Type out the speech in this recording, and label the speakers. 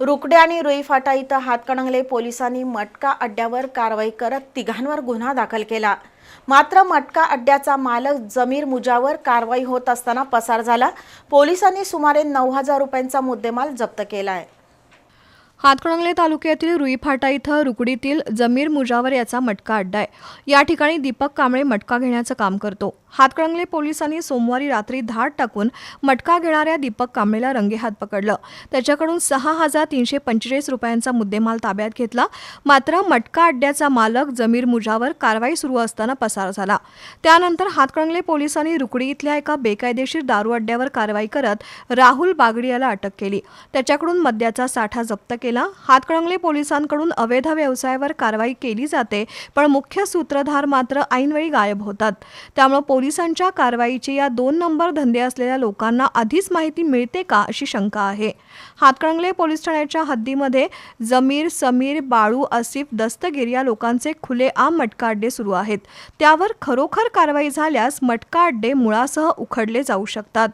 Speaker 1: रुकडे आणि रुई फाटा इथं हातकणंगले पोलिसांनी मटका अड्ड्यावर कारवाई करत तिघांवर गुन्हा दाखल केला. मात्र मटका अड्ड्याचा मालक जमीर मुजावर कारवाई होत असताना पसार झाला. पोलिसांनी सुमारे नऊ हजार रुपयांचा मुद्देमाल जप्त केला आहे
Speaker 2: हातकणंगले तालुक्यातील रुईफाटा इथं रुकडीतील जमीर मुजावर याचा मटका अड्डा आहे या ठिकाणी दीपक कांबळे मटका घेण्याचं काम करतो. हातकणंगले पोलिसांनी सोमवारी रात्री धाड टाकून मटका घेणाऱ्या दीपक कांबळेला रंगेहात पकडलं. त्याच्याकडून सहा हजार तीनशे पंचेचाळीस रुपयांचा मुद्देमाल ताब्यात घेतला. मात्र मटका अड्ड्याचा मालक जमीर मुजावर कारवाई सुरू असताना पसार झाला. त्यानंतर हातकणंगले पोलिसांनी रुकडी इथल्या एका बेकायदेशीर दारू अड्ड्यावर कारवाई करत राहुल बागडी याला अटक केली. त्याच्याकडून मद्याचा साठा जप्त केला. हातकणंगले पोलिसांकडून अवैध व्यवसायावर कारवाई केली जाते पण मुख्य सूत्रधार मात्र ऐनवेळी गायब होतात. त्यामुळे पोलिसांच्या कारवाईचे या दोन नंबर धंदे असलेल्या लोकांना आधीच माहिती मिळते का अशी शंका आहे. हातकणंगले पोलीस ठाण्याच्या हद्दीमध्ये जमीर समीर बाळू आसिफ दस्तगीर या लोकांचे खुले आम मटका अड्डे सुरू आहेत. त्यावर खरोखर कारवाई झाल्यास मटका अड्डे मुळासह उखडले जाऊ शकतात.